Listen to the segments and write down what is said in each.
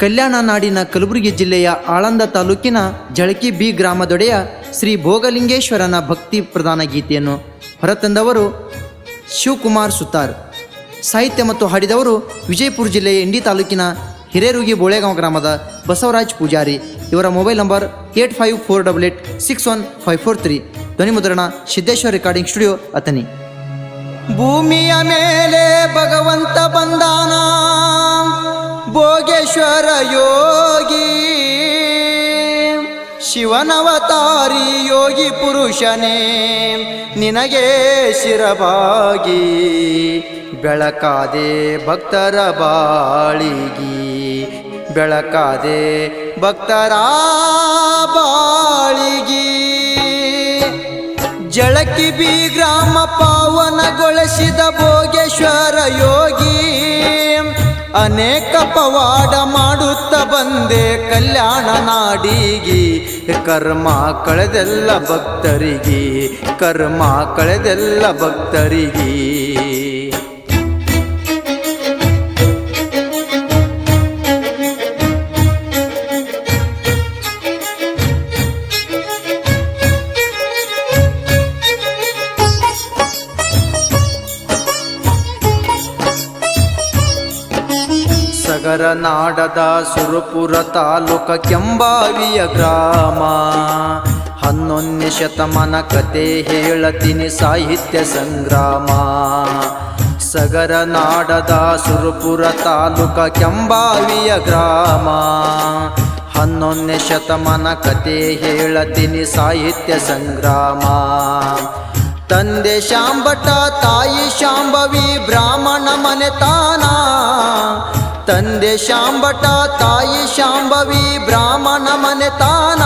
ಕಲ್ಯಾಣ ನಾಡಿನ ಕಲಬುರಗಿ ಜಿಲ್ಲೆಯ ಆಳಂದ ತಾಲೂಕಿನ ಜಳಕಿ ಬಿ ಗ್ರಾಮದೊಡೆಯ ಶ್ರೀ ಭೋಗಲಿಂಗೇಶ್ವರನ ಭಕ್ತಿ ಪ್ರಧಾನ ಗೀತೆಯನ್ನು ಹೊರತಂದವರು ಶಿವಕುಮಾರ್ ಸುತಾರ್ ಸಾಹಿತ್ಯ ಮತ್ತು ಹಾಡಿದವರು ವಿಜಯಪುರ ಜಿಲ್ಲೆಯ ಇಂಡಿ ತಾಲೂಕಿನ ಹಿರೇರುಗಿ ಬೋಳೆಗಾಂವ್ ಗ್ರಾಮದ ಬಸವರಾಜ್ ಪೂಜಾರಿ. ಇವರ mobile number eight five four double eight six one five four three. ಧ್ವನಿ ಮುದ್ರಣ ಸಿದ್ದೇಶ್ವರ ರೆಕಾರ್ಡಿಂಗ್ ಸ್ಟುಡಿಯೋ ಅತನಿ ಭೂಮಿಯ ಮೇಲೆ ಭಗವಂತ ಬಂದಾನ. ಭೋಗೇಶ್ವರ ಯೋಗಿ. ಶಿವನವತಾರಿ ಯೋಗಿ ಪುರುಷನೇ, ನಿನಗೆ ಶಿರಬಾಗಿ. ಬೆಳಕಾದೆ ಭಕ್ತರ ಬಾಳಿಗಿ, ಬೆಳಕಾದೆ ಭಕ್ತರ ಬಾಳಿಗಿ. ಜಳಕಿ ಬಿ ಗ್ರಾಮ ಪಾವನಗೊಳಿಸಿದ ಭೋಗೇಶ್ವರ ಯೋಗಿ ಅನೇಕ ಪವಾಡ ಮಾಡುತ್ತ ಬಂದೆ ಕಲ್ಯಾಣ ನಾಡಿಗಿ. ಕರ್ಮ ಕಳೆದೆಲ್ಲ ಭಕ್ತರಿಗೆ ಕರ್ಮ ಕಳೆದೆಲ್ಲ ಭಕ್ತರಿಗೆ. ಸಗರ ನಾಡದ ಸುರಪುರ ತಾಲೂಕ ಕೆಂಬಾವಿಯ ಗ್ರಾಮ. ಹನ್ನೊಂದನೇ ಶತಮಾನ ಕತೆ ಹೇಳತೀನಿ ಸಾಹಿತ್ಯ ಸಂಗ್ರಾಮ. ಸಗರನಾಡದ ಸುರಪುರ ತಾಲೂಕ ಕೆಂಬಾವಿಯ ಗ್ರಾಮ. ಹನ್ನೊಂದನೇ ಶತಮಾನ ಕತೆ ಹೇಳತೀನಿ ಸಾಹಿತ್ಯ ಸಂಗ್ರಾಮ. ತಂದೆ ಶಾಂಬಟ, ತಾಯಿ ಶಾಂಭವಿ ಬ್ರಾಹ್ಮಣ ಮನೆತಾನ ತಂದೆ ಶಾಂಬಟ, ತಾಯಿ ಶಾಂಭವಿ ಬ್ರಾಹ್ಮಣ ಮನೆ ತಾನ.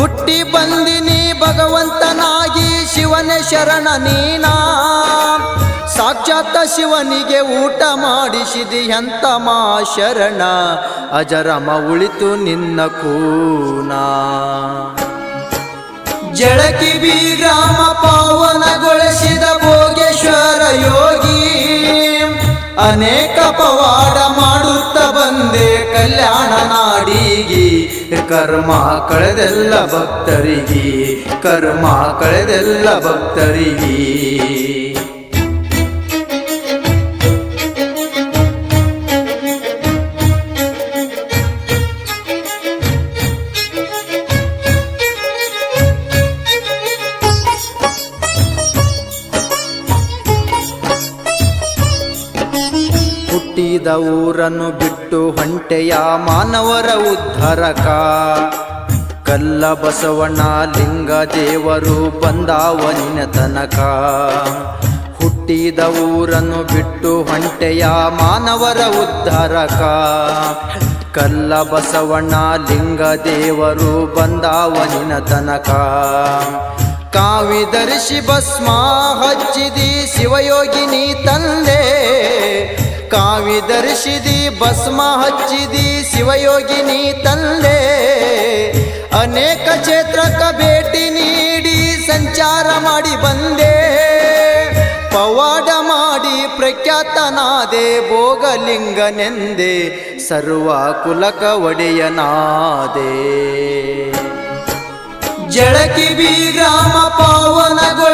ಹುಟ್ಟಿ ಬಂದಿನಿ ಭಗವಂತನಾಗಿ ಶಿವನ ಶರಣ ನೀನಾ. ಸಾಕ್ಷಾತ್ ಶಿವನಿಗೆ ಊಟ ಮಾಡಿಸಿದಿ ಮಾ ಶರಣ. ಅಜರಮ ಉಳಿತು ನಿನ್ನ ಕೂನ. ಜಳಕಿ ಬಿ ಗ್ರಾಮ ಪಾವನಗೊಳಿಸಿದ ಭೋಗೇಶ್ವರ ಯೋಗಿ. ಅನೇಕ ಪವಾಡ ಮಾಡುತ್ತ ಬಂದೆ ಕಲ್ಯಾಣ ನಾಡಿಗಿ. ಕರ್ಮ ಕಳೆದೆಲ್ಲ ಭಕ್ತರಿಗೆ ಕರ್ಮ ಕಳೆದೆಲ್ಲ ಭಕ್ತರಿಗೆ. ಹುಟ್ಟಿದ ಊರನ್ನು ಬಿಟ್ಟು ಹೊಂಟೆಯ ಮಾನವರ ಉದ್ಧರಕ. ಕಲ್ಲ ಬಸವಣ್ಣ ಲಿಂಗ ದೇವರು ಬಂದಾವನಿನ ತನಕ. ಹುಟ್ಟಿದ ಊರನ್ನು ಬಿಟ್ಟು ಹೊಂಟೆಯ ಮಾನವರ ಉದ್ಧಾರಕ. ಕಲ್ಲ ಬಸವಣ್ಣ ಲಿಂಗ ದೇವರು ಬಂದಾವನಿನ ತನಕ. ಕಾವಿದರ್ಶಿ ಭಸ್ಮ ಹಚ್ಚಿದಿ ಶಿವಯೋಗಿನಿ ತಂದೆ. ಕಾವಿದರ್ಶಿದಿ ಭಸ್ಮ ಹಚ್ಚಿದಿ ಶಿವಯೋಗಿನಿ ತಂದೆ ಅನೇಕ ಕ್ಷೇತ್ರಕ್ಕ ಭೇಟಿ ನೀಡಿ ಸಂಚಾರ ಮಾಡಿ ಬಂದೆ. ಪವಾಡ ಮಾಡಿ ಪ್ರಖ್ಯಾತನಾದೆ, ಭೋಗಲಿಂಗನೆಂದೆ ಸರ್ವ ಕುಲಕ ಒಡೆಯನಾದೆ. ಜಡಕಿ ಬಿ ಗ್ರಾಮ ಪಾವನಗೊಳಿಸಿದ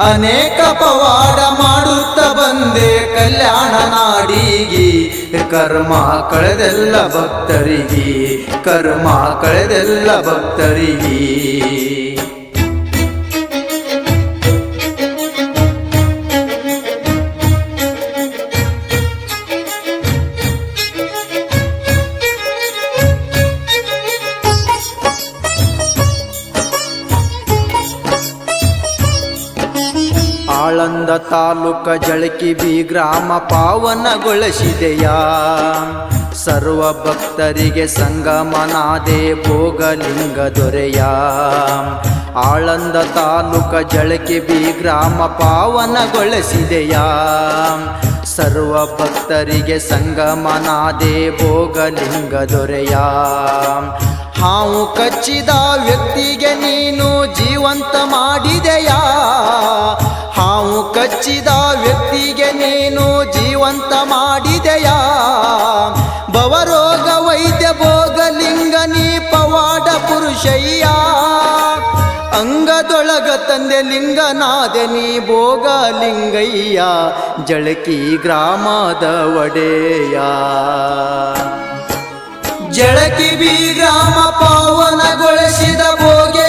ಅನೇಕ ಪವಾಡ ಮಾಡುತ್ತ ಬಂದೆ ಕಲ್ಯಾಣ ನಾಡಿಗೆ. ಕರ್ಮ ಕಳೆದೆಲ್ಲ ಭಕ್ತರಿಗೆ ಕರ್ಮ ಕಳೆದೆಲ್ಲ ಭಕ್ತರಿಗೆ. ಆಳಂದ ತಾಲೂಕ ಜಳಕಿ ಬಿ ಗ್ರಾಮ ಪಾವನಗೊಳಿಸಿದೆಯ. ಸರ್ವ ಭಕ್ತರಿಗೆ ಸಂಗಮನಾದೆ ಭೋಗಲಿಂಗ ದೊರೆಯ. ಆಳಂದ ತಾಲೂಕ ಜಳಕಿ ಬಿ ಗ್ರಾಮ ಪಾವನಗೊಳಿಸಿದೆಯ. ಸರ್ವ ಭಕ್ತರಿಗೆ ಸಂಗಮನಾದೆ ಭೋಗಲಿಂಗ ದೊರೆಯ. ಹಾವು ಕಚ್ಚಿದ ವ್ಯಕ್ತಿಗೆ ನೀನು ಜೀವಂತ ಮಾಡಿದೆಯಾ? ಹಾವು ಕಚ್ಚಿದ ವ್ಯಕ್ತಿಗೆ ನೀನು ಜೀವಂತ ಮಾಡಿದೆಯಾ. ಭವರೋಗ, ವೈದ್ಯ, ಭೋಗಲಿಂಗ ನೀ ಪವಾಡ ಪುರುಷಯ್ಯ. ಅಂಗದೊಳಗ ತಂದೆ ಲಿಂಗನಾದೆ ನೀ ಭೋಗಲಿಂಗಯ್ಯ, ಜಳಕಿ ಗ್ರಾಮದ ಒಡೆಯ. ಜಳಕಿ ಬಿ ಗ್ರಾಮ ಪಾವನಗೊಳಿಸಿದ ಯೋಗಿ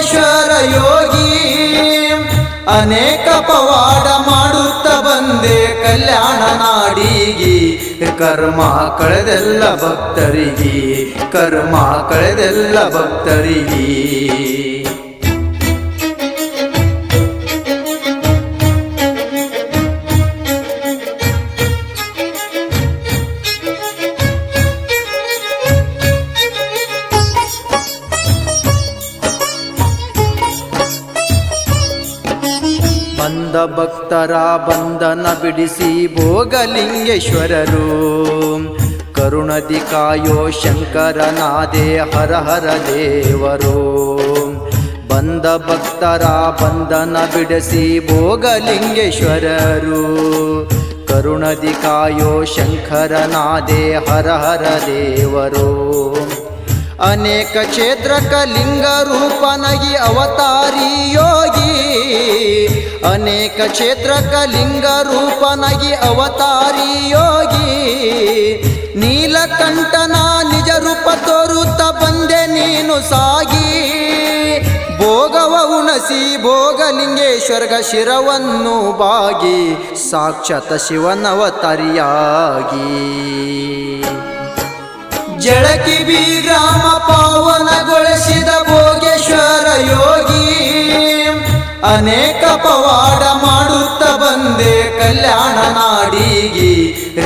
ಅನೇಕ ಪವಾಡ ಮಾಡುತ್ತ ಬಂದೆ ಕಲ್ಯಾಣ ನಾಡಿಗಿ. ಕರ್ಮ ಕಳೆದೆಲ್ಲ ಭಕ್ತರಿಗೆ ಕರ್ಮ ಕಳೆದೆಲ್ಲ ಭಕ್ತರಿಗೆ. ಭಕ್ತರ ಬಂಧನ ಬಿಡಿಸಿ ಭೋಗಲಿಂಗೇಶ್ವರರು. ಕರುಣದಿ ಕಾಯೋ ಶಂಕರನಾದೆ ಹರ ಹರ ದೇವರು. ಬಂದ ಭಕ್ತರ ಬಂಧನ ಬಿಡಿಸಿ ಭೋಗಲಿಂಗೇಶ್ವರರು. ಕರುಣದಿ ಕಾಯೋ ಶಂಕರನಾದೆ ಹರ ಹರ ದೇವರು. ಅನೇಕ ಕ್ಷೇತ್ರಕ ಲಿಂಗ ರೂಪನಗಿ ಅವತಾರಿ ಯೋಗಿ. ಅನೇಕ ಕ್ಷೇತ್ರಕ ಲಿಂಗ ರೂಪನಗಿ ಅವತಾರಿ ಯೋಗಿ. ನೀಲಕಂಠನ ನಿಜ ರೂಪ ತೋರುತ್ತ ಬಂದೆ ನೀನು ಸಾಗಿ. ಭೋಗವ ಉಣಸಿ ಭೋಗಲಿಂಗೇಶ್ವರ್ಗ ಶಿರವನ್ನು ಬಾಗಿ. ಸಾಕ್ಷಾತ್ ಶಿವನವತರಿಯಾಗಿ. ಜಳಕಿ ಬಿ ಗ್ರಾಮ ಪಾವನಗೊಳಿಸಿದ ಭೋಗೇಶ್ವರ ಯೋಗಿ. ಅನೇಕ ಪವಾಡ ಮಾಡುತ್ತ ಬಂದೆ ಕಲ್ಯಾಣ ನಾಡಿಗಿ.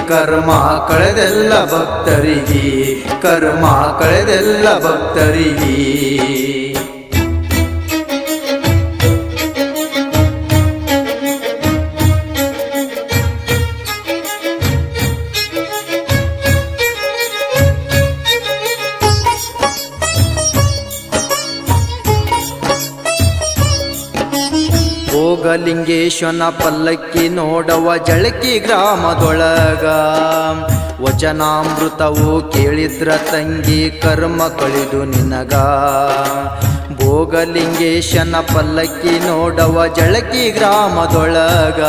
ಕರ್ಮ ಕಳೆದೆಲ್ಲ ಭಕ್ತರಿಗೆ, ಕರ್ಮ ಕಳೆದೆಲ್ಲ ಭಕ್ತರಿಗೆ. ಭೋಗಲಿಂಗೇಶ್ವನ ಪಲ್ಲಕ್ಕಿ ನೋಡವ ಜಳಕಿ ಗ್ರಾಮದೊಳಗ. ವಚನಾಮೃತವು ಕೇಳಿದ್ರ ತಂಗಿ ಕರ್ಮ ಕಳಿದು ನಿನಗ. ಭೋಗಲಿಂಗೇಶನ ಪಲ್ಲಕ್ಕಿ ನೋಡವ ಜಳಕಿ ಗ್ರಾಮದೊಳಗ.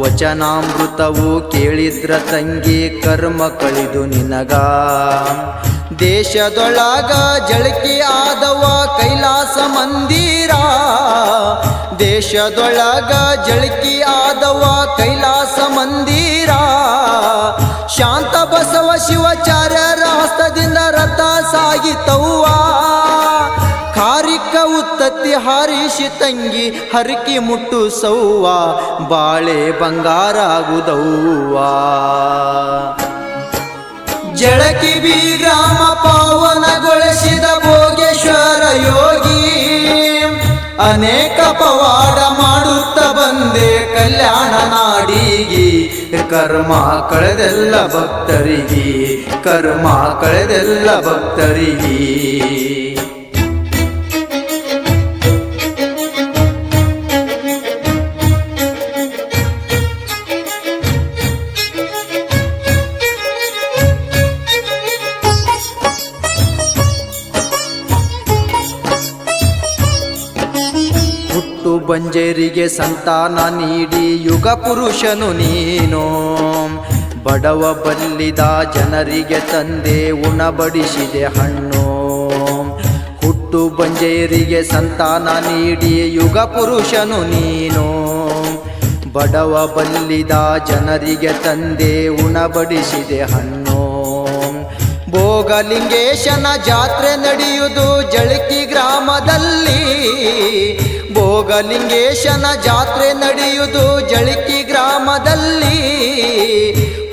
ವಚನಾಮೃತವು ಕೇಳಿದ್ರ ತಂಗಿ ಕರ್ಮ ಕಳಿದು ನಿನಗ. ದೇಶದೊಳಗ ಜಳಕಿ ಆದವ ಕೈಲಾಸ ಮಂದಿರ. ದೇಶದೊಳಗ ಜಳಕಿ ಆದವ ಕೈಲಾಸ ಮಂದಿರ. ಶಾಂತ ಬಸವ ಶಿವಾಚಾರ್ಯರ ಹಸ್ತದಿಂದ ರಥ ಸಾಗಿತವ್ವ. ಕಾರಿಕ ಉತ್ತತ್ತಿ ಹಾರಿಸಿ ತಂಗಿ ಹರಕಿ ಮುಟ್ಟು ಸೌವ ಬಾಳೆ ಬಂಗಾರ ಆಗುದವ್ವ. ಜಳಕಿ ಬಿ ಗ್ರಾಮ ಪಾವನಗೊಳಿಸಿದ ಭೋಗೇಶ್ವರ ಯೋಗಿ. ಅನೇಕ ಪವಾಡ ಮಾಡುತ್ತ ಬಂದೆ ಕಲ್ಯಾಣ ನಾಡಿಗೆ. ಕರ್ಮ ಕಳೆದೆಲ್ಲ ಭಕ್ತರಿಗೆ ಕರ್ಮ ಕಳೆದೆಲ್ಲ ಭಕ್ತರಿಗೆ. ಬಂಜೇರಿಗೆ ಸಂತಾನ ನೀಡಿ ಯುಗ ಪುರುಷನು ನೀನು. ಬಡವ ಬಲ್ಲಿದ ಜನರಿಗೆ ತಂದೆ ಉಣಬಡಿಸಿದೆ ಹಣ್ಣು. ಹುಟ್ಟು ಬಂಜೇರಿಗೆ ಸಂತಾನ ನೀಡಿ ಯುಗ ಪುರುಷನು ನೀನು. ಬಡವ ಬಲ್ಲಿದ ಜನರಿಗೆ ತಂದೆ ಉಣಬಡಿಸಿದೆ ಹಣ್ಣು. ಭೋಗಲಿಂಗೇಶನ ಜಾತ್ರೆ ನಡೆಯುವುದು ಜಳಕಿ ಗ್ರಾಮದಲ್ಲಿ. ಭೋಗಲಿಂಗೇಶನ ಜಾತ್ರೆ ನಡೆಯುವುದು ಜಳಕಿ ಗ್ರಾಮದಲ್ಲಿ.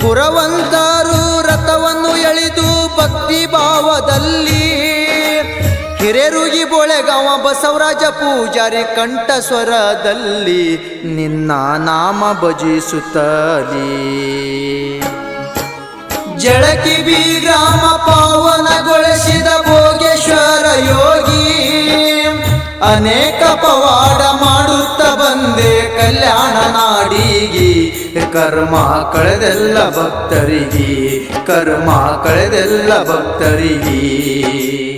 ಪುರವಂತಾರು ರಥವನ್ನು ಎಳೆದು ಭಕ್ತಿ ಭಾವದಲ್ಲಿ. ಹಿರೇರುಗಿ ಬೊಳೆಗಾವ ಬಸವರಾಜ ಪೂಜಾರಿ ಕಂಠಸ್ವರದಲ್ಲಿ ನಿನ್ನ ನಾಮ ಭಜಿಸುತ್ತಲೀ. ಜಳಕಿ ಬಿ ಗ್ರಾಮ ಪಾವನಗೊಳಿಸಿದ ಅನೇಕ ಪವಾಡ ಮಾಡುತ್ತ ಬಂದೆ ಕಲ್ಯಾಣ ನಾಡಿಗಿ. ಕರ್ಮ ಕಳೆದೆಲ್ಲ ಭಕ್ತರಿಗೆ ಕರ್ಮ ಕಳೆದೆಲ್ಲ ಭಕ್ತರಿಗೆ.